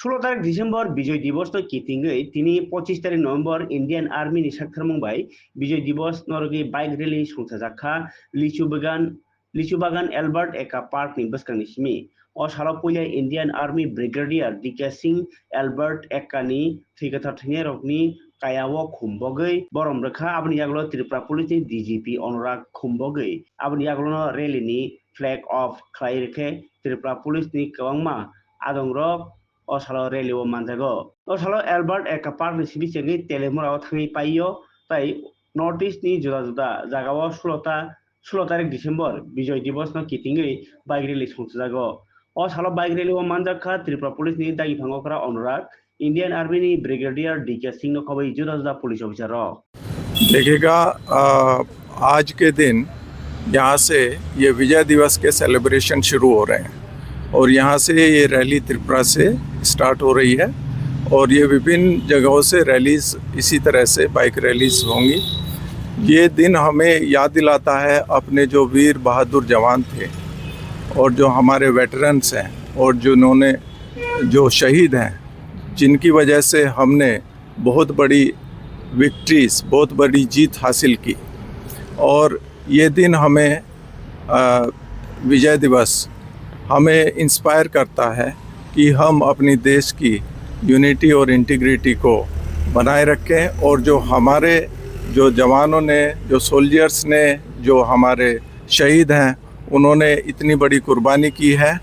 ষোলো তারিখ ডিসেম্বর বিজয় দিবস, তো কিতিঙ্গে তিনি পঁচিশ তারিখ নভেম্বর ইন্ডিয়ান আর্মি নিশাক্ষর মুম্বাই, বিজয় দিবস নরগে বাইক রেলি সংসা জাখা লিচু বাগান লিচু বাগান অ্যালবার্ট একা পার্ক নিবাসকানি সিমি ও সারপইলা Indian army brigadier DK Singh, Albert একানি থৈকাথা ঠেঙে রকনি কায়াও খুম্বগৈ, বরম রেখা আপনি আগলো ত্রিপুরা পুলিশ, ডিজিপি অনুরাগ খুম্বগৈ আপনি আগলো রেলিনি ফ্ল্যাগ অফ খাই রেখে ত্রিপুরা পুলিশ নি কবংমা আদং রক असलो रेलि मानजागो असलो एलबार्ट एक पार्क ने सिंह चेगी तेलेमरा थी पाइयो तई नर्थ इस्ट नि जुदा जुदा जगह सोलता सोलह तारीख डिसेम्बर विजय दिवस न किटिंगी बैक रेली सौसागो असलो बैक रेली मानजाखा त्रिपुरा पुलिस ने दागी फांगा अनुराग इंडियन आर्मी ने ब्रिगेडियर डी के सिंह खबर जुदा जुदा पुलिस अफिसर देखिएगा आज के दिन यहाँ से ये विजय दिवस के सेलिब्रेशन शुरू हो रहे हैं। और यहाँ से ये रैली त्रिपुरा से स्टार्ट हो रही है और ये विभिन्न जगहों से रैलीज इसी तरह से बाइक रैलीज होंगी। ये दिन हमें याद दिलाता है अपने जो वीर बहादुर जवान थे और जो हमारे वेटरन्स हैं और जिन्होंने जो शहीद हैं, जिनकी वजह से हमने बहुत बड़ी विक्ट्रीज बहुत बड़ी जीत हासिल की। और ये दिन हमें विजय दिवस हमें इंस्पायर करता है कि हम अपनी देश की यूनिटी और इंटीग्रिटी को बनाए रखें और जो हमारे, जो जवानों ने, जो सोल्जर्स ने, जो हमारे शहीद हैं, उन्होंने इतनी बड़ी कुर्बानी की है,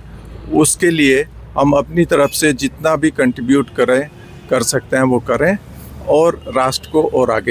उसके लिए हम अपनी तरफ़ से जितना भी कंट्रीब्यूट करें, कर सकते हैं वो करें और राष्ट्र को और आगे